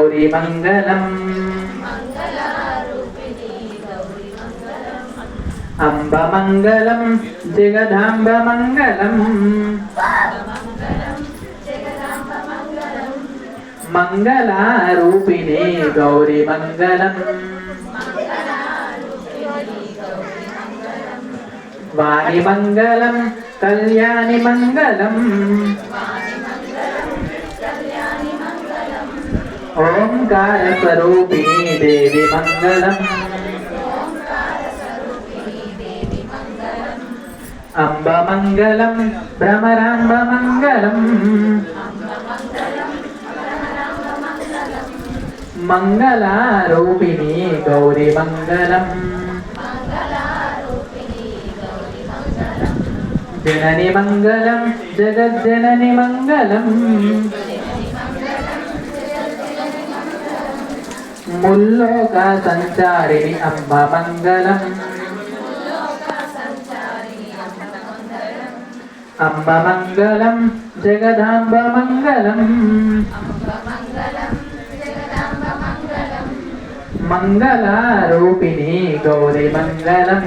గౌరీ మంగళం అంబ మంగళం జగదాంబ మంగళం మంగళారూపిణి గౌరీ మంగళం వాణి మంగళం కళ్యాణి ఓంకార స్వరూపిణి దేవి మంగళం అంబ మంగళం భ్రమరాంబ మంగళం మంగళారూపిణి గౌరీ మంగళం జనని మంగళం జగజ్జనని మంగళం ముల్లోక సంచారిణి అంబ మంగళం. అంబ మంగళం జగదాంబ మంగళం. మంగళారూపిణి గౌరి మంగళం.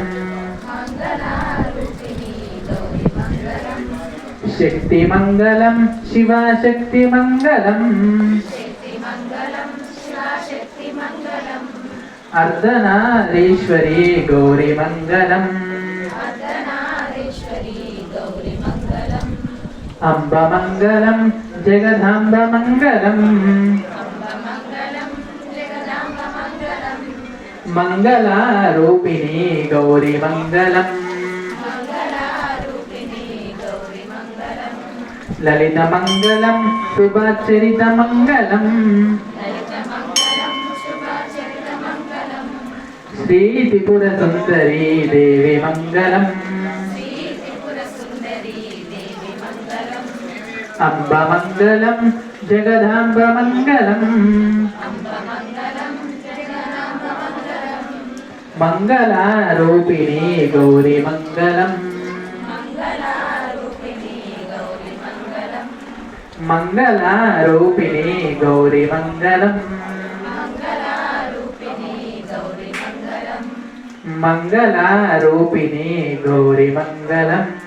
శక్తి మంగళం శివశక్తి మంగళం. అర్ధనారీశ్వరి గౌరీ మంగళం అంబ మంగళం జగదాంబ మంగళం మంగళారూపిణి గౌరీ మంగళం లలిత మంగళం శుభచరిత మంగళం శ్రీ త్రిపుర సుందరి దేవి మంగళం అంబ మంగళం జగదాంబ మంగళం మంగళారూపిణి గౌరీ మంగళం మంగళారూపిణి గౌరీ మంగళం మంగళారూపిణి గౌరీ మంగళం.